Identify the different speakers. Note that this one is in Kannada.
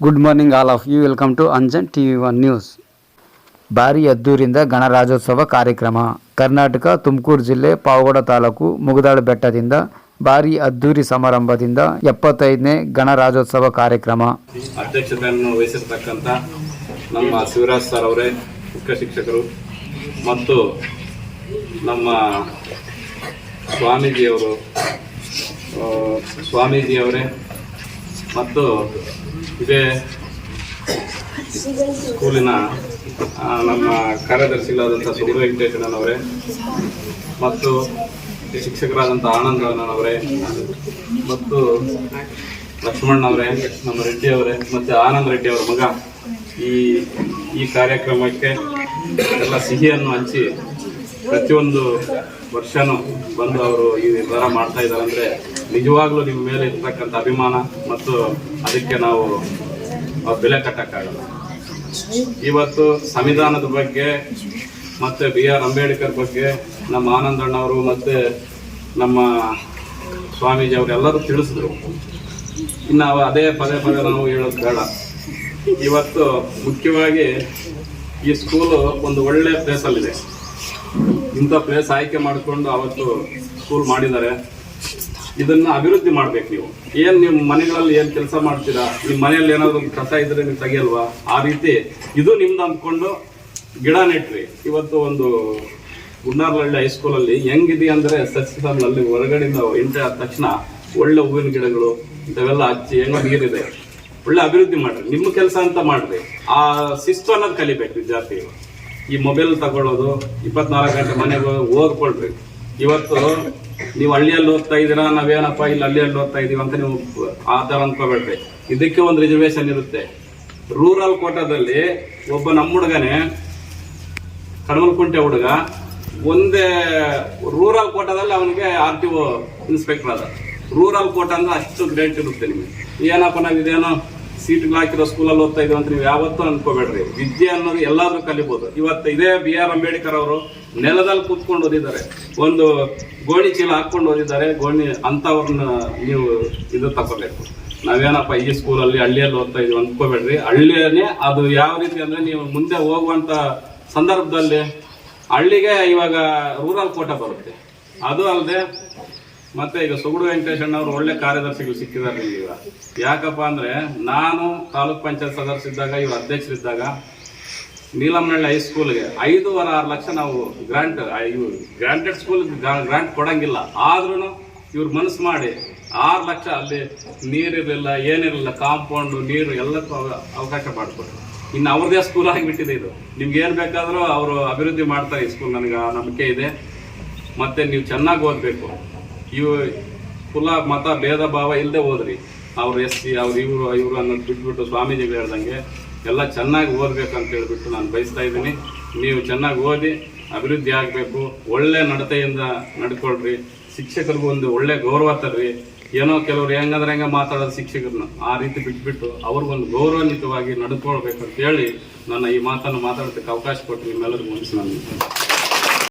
Speaker 1: Good morning all of you welcome to Anjan T V one news ಭಾರಿ ಅದ್ದೂರಿಂದ ಗಣರಾಜ್ಯೋತ್ಸವ ಕಾರ್ಯಕ್ರಮ. ಕರ್ನಾಟಕ ತುಮಕೂರು ಜಿಲ್ಲೆ ಪಾವಗಡ ತಾಲೂಕು ಮುಗದಾಳು ಬೆಟ್ಟದಿಂದ ಭಾರಿ ಅದ್ದೂರಿ ಸಮಾರಂಭದಿಂದ ಎಪ್ಪತ್ತೈದನೇ ಗಣರಾಜ್ಯೋತ್ಸವ ಕಾರ್ಯಕ್ರಮ.
Speaker 2: ಅಧ್ಯಕ್ಷತೆಯನ್ನು ವಹಿಸಿರ್ತಕ್ಕಂಥ ನಮ್ಮ ಶಿವರಾಜ್ ಸರ್ ಅವರೇ ಮುಖ್ಯ ಶಿಕ್ಷಕರು ಮತ್ತು ನಮ್ಮ ಸ್ವಾಮೀಜಿಯವರು ಸ್ವಾಮೀಜಿಯವರೇ ಮತ್ತು ಇದೇ ಸ್ಕೂಲಿನ ನಮ್ಮ ಕಾರ್ಯದರ್ಶಿಗಳಾದಂಥ ಸುಬ್ರ ವೆಂಕಟೇಶ್ವರನವರೇ ಮತ್ತು ಶಿಕ್ಷಕರಾದಂಥ ಆನಂದಣ್ಣನವರೇ ಮತ್ತು ಲಕ್ಷ್ಮಣ್ಣವರೇ ನಮ್ಮ ರೆಡ್ಡಿ ಅವರೇ, ಮತ್ತು ಆನಂದ್ ರೆಡ್ಡಿ ಅವರ ಮಗ. ಈ ಈ ಕಾರ್ಯಕ್ರಮಕ್ಕೆ ಎಲ್ಲ ಸಿಹಿಯನ್ನು ಹಂಚಿ ಪ್ರತಿಯೊಂದು ವರ್ಷನೂ ಬಂದು ಅವರು ಈ ನಿರ್ಧಾರ ಮಾಡ್ತಾ ಇದ್ದಾರೆ ಅಂದರೆ ನಿಜವಾಗ್ಲೂ ನಿಮ್ಮ ಮೇಲೆ ಇರ್ತಕ್ಕಂಥ ಅಭಿಮಾನ ಮತ್ತು ಅದಕ್ಕೆ ನಾವು ಬೆಲೆ ಕಟ್ಟಕ್ಕಾಗಲ್ಲ. ಇವತ್ತು ಸಂವಿಧಾನದ ಬಗ್ಗೆ ಮತ್ತು ಬಿ ಆರ್ ಅಂಬೇಡ್ಕರ್ ಬಗ್ಗೆ ನಮ್ಮ ಆನಂದಣ್ಣವರು ಮತ್ತು ನಮ್ಮ ಸ್ವಾಮೀಜಿ ಅವರೆಲ್ಲರೂ ತಿಳಿಸಿದ್ರು. ಇನ್ನು ಅವ ಅದೇ ಪದೇ ಪದೇ ನಾವು ಹೇಳೋದು ಬೇಡ. ಇವತ್ತು ಮುಖ್ಯವಾಗಿ ಈ ಸ್ಕೂಲು ಒಂದು ಒಳ್ಳೆಯ ಪ್ಲೇಸಲ್ಲಿದೆ ಇಂಥ ಪ್ಲೇಸ್ ಆಯ್ಕೆ ಮಾಡಿಕೊಂಡು ಅವತ್ತು ಸ್ಕೂಲ್ ಮಾಡಿದ್ದಾರೆ. ಇದನ್ನ ಅಭಿವೃದ್ಧಿ ಮಾಡ್ಬೇಕು ನೀವು. ಏನ್ ನಿಮ್ಮ ಮನೆಗಳಲ್ಲಿ ಏನ್ ಕೆಲಸ ಮಾಡ್ತೀರಾ? ನಿಮ್ಮ ಮನೆಯಲ್ಲಿ ಏನಾದ್ರು ಕಸ ಇದ್ರೆ ನೀವು ತೆಗೆಯಲ್ವಾ? ಆ ರೀತಿ ಇದು ನಿಮ್ದು ಅಂದ್ಕೊಂಡು ಗಿಡ ನೆಟ್ರಿ. ಇವತ್ತು ಒಂದು ಗುಂಡಾರ್ಲಹಳ್ಳಿ ಹೈಸ್ಕೂಲಲ್ಲಿ ಹೆಂಗಿದೆ ಅಂದ್ರೆ ಸಸ್ಯದಲ್ಲಿ ಹೊರಗಡೆಯಿಂದ ಎಂಟ್ರಿ ಆದ ತಕ್ಷಣ ಒಳ್ಳೆ ಹೂವಿನ ಗಿಡಗಳು ಇಂಥವೆಲ್ಲ ಹಚ್ಚಿ ಹೆಂಗೋ ನೀರಿದೆ. ಒಳ್ಳೆ ಅಭಿವೃದ್ಧಿ ಮಾಡ್ರಿ. ನಿಮ್ಮ ಕೆಲಸ ಅಂತ ಮಾಡ್ರಿ. ಆ ಶಿಸ್ತು ಅನ್ನೋದು ಕಲಿಬೇಕು ವಿದ್ಯಾರ್ಥಿಗಳು. ಈ ಮೊಬೈಲ್ ತಗೊಳ್ಳೋದು ಇಪ್ಪತ್ನಾಲ್ಕು ಗಂಟೆ ಮನೆಗೆ ಹೋಗ್ಕೊಳ್ರಿ ಇವತ್ತು ನೀವು ಹಳ್ಳಿಯಲ್ಲಿ ಓದ್ತಾ ಇದ್ದೀರಾ, ನಾವೇನಪ್ಪ ಇಲ್ಲಿ ಹಳ್ಳಿಯಲ್ಲಿ ಓದ್ತಾ ಇದೀವಿ ಅಂತ ನೀವು ಆ ಥರ ಅಂದ್ಕೋಬೇಡ್ರಿ ಇದಕ್ಕೆ ಒಂದು ರಿಸರ್ವೇಶನ್ ಇರುತ್ತೆ. ರೂರಲ್ ಕೋಟಾದಲ್ಲಿ ಒಬ್ಬ ನಮ್ಮ ಹುಡುಗನೇ ಕಡಮಲ್ಕುಂಟೆ ಹುಡುಗ, ಒಂದೇ ರೂರಲ್ ಕೋಟಾದಲ್ಲಿ ಅವನಿಗೆ ಆರ್ ಟಿ ಒ ಇನ್ಸ್ಪೆಕ್ಟರ್ ಅದ. ರೂರಲ್ ಕೋಟ ಅಂದ್ರೆ ಅಷ್ಟು ಗ್ರೇಟ್ ಇರುತ್ತೆ ನಿಮಗೆ. ಏನಪ್ಪ ನಾವು ಇದೇನೋ ಸೀಟ್ಗಳು ಹಾಕಿರೋ ಸ್ಕೂಲಲ್ಲಿ ಓದ್ತಾ ಇದ್ದೀವಿ ಅಂತ ನೀವು ಯಾವತ್ತೂ ಅನ್ಕೋಬೇಡ್ರಿ. ವಿದ್ಯೆ ಅನ್ನೋದು ಎಲ್ಲಾದರೂ ಕಲಿಬಹುದು ಇವತ್ತು ಇದೇ ಬಿ ಆರ್ ಅಂಬೇಡ್ಕರ್ ಅವರು ನೆಲದಲ್ಲಿ ಕೂತ್ಕೊಂಡು ಓದಿದ್ದಾರೆ. ಒಂದು ಗೋಣಿ ಚೀಲ ಹಾಕ್ಕೊಂಡು ಓದಿದ್ದಾರೆ. ಗೋಣಿ ಅಂಥವ್ರನ್ನ ನೀವು ಇದು ತಗೋಬೇಕು. ನಾವೇನಪ್ಪ ಈ ಸ್ಕೂಲಲ್ಲಿ ಹಳ್ಳಿಯಲ್ಲಿ ಓದ್ತಾ ಇದೀವಿ ಅನ್ಕೋಬೇಡ್ರಿ. ಹಳ್ಳಿಯೇ ಅದು ಯಾವ ರೀತಿ ಅಂದರೆ ನೀವು ಮುಂದೆ ಹೋಗುವಂತ ಸಂದರ್ಭದಲ್ಲಿ ಹಳ್ಳಿಗೆ ಇವಾಗ ರೂರಲ್ ಕೋಟ ಬರುತ್ತೆ. ಅದು ಅಲ್ಲದೆ ಮತ್ತೆ ಈಗ ಸುಗುಡು ವೆಂಕಟೇಶಣ್ಣ ಅವರು ಒಳ್ಳೆ ಕಾರ್ಯದರ್ಶಿಗಳು ಸಿಕ್ಕಿದ್ದಾರೆ ಈಗ. ಯಾಕಪ್ಪ ಅಂದ್ರೆ ನಾನು ತಾಲೂಕ್ ಪಂಚಾಯತ್ ಸದಸ್ಯರಿದ್ದಾಗ ಇವರು ಅಧ್ಯಕ್ಷರಿದ್ದಾಗ ನೀಲಮನಹಳ್ಳಿ ಹೈಸ್ಕೂಲ್ಗೆ ಐದೂವರೆ ಆರು ಲಕ್ಷ ನಾವು ಗ್ರಾಂಟ್ ಇವರು ಗ್ರಾಂಟೆಡ್ ಸ್ಕೂಲ್ ಗ್ರಾಂಟ್ ಕೊಡಂಗಿಲ್ಲ. ಆದ್ರೂ ಇವ್ರು ಮನಸ್ಸು ಮಾಡಿ ಆರು ಲಕ್ಷ ಅಲ್ಲಿ ನೀರಿರಲಿಲ್ಲ, ಏನಿರಲಿಲ್ಲ ಕಾಂಪೌಂಡ್ ನೀರು ಎಲ್ಲಕ್ಕೂ ಅವ- ಅವಕಾಶ ಮಾಡಿಕೊಟ್ರು. ಇನ್ನು ಅವ್ರದೇ ಸ್ಕೂಲ್ ಆಗಿಬಿಟ್ಟಿದೆ ಇದು. ನಿಮ್ಗೆ ಏನು ಬೇಕಾದರೂ ಅವರು ಅಭಿವೃದ್ಧಿ ಮಾಡ್ತಾರೆ ಈ ಸ್ಕೂಲ್ ನನಗೆ ನಂಬಿಕೆ ಇದೆ. ಮತ್ತು ನೀವು ಚೆನ್ನಾಗಿ ಓದಬೇಕು. ಇವು ಕುಲ, ಮತ, ಭೇದ, ಭಾವ ಇಲ್ಲದೆ ಹೋದ್ರಿ. ಅವ್ರು ಎಸ್ ಸಿ, ಅವ್ರು ಇವರು ಇವರು ಅನ್ನೋದು ಬಿಟ್ಬಿಟ್ಟು ಸ್ವಾಮೀಜಿಗಳು ಹೇಳ್ದಂಗೆ ಎಲ್ಲ ಚೆನ್ನಾಗಿ ಓದಬೇಕಂತ ಹೇಳ್ಬಿಟ್ಟು ನಾನು ಬಯಸ್ತಾ ಇದ್ದೀನಿ. ನೀವು ಚೆನ್ನಾಗಿ ಓದಿ, ಅಭಿವೃದ್ಧಿ ಆಗಬೇಕು, ಒಳ್ಳೆ ನಡತೆಯಿಂದ ನಡ್ಕೊಳ್ರಿ. ಶಿಕ್ಷಕರಿಗೂ ಒಂದು ಒಳ್ಳೆ ಗೌರವ ತರ್ರಿ. ಏನೋ ಕೆಲವ್ರು ಹೆಂಗಂದ್ರೆ ಹೆಂಗೆ ಮಾತಾಡೋದು ಶಿಕ್ಷಕರನ್ನ. ಆ ರೀತಿ ಬಿಟ್ಬಿಟ್ಟು ಅವ್ರಿಗೊಂದು ಗೌರವಾನ್ವಿತವಾಗಿ ನಡ್ಕೊಳ್ಬೇಕು ಅಂತ ಹೇಳಿ ನನ್ನ ಈ ಮಾತನ್ನು ಮಾತಾಡೋದಕ್ಕೆ ಅವಕಾಶ ಕೊಟ್ಟು ನಿಮ್ಮೆಲ್ಲರಿಗೂ ಮುಗಿಸಿ ನಾನು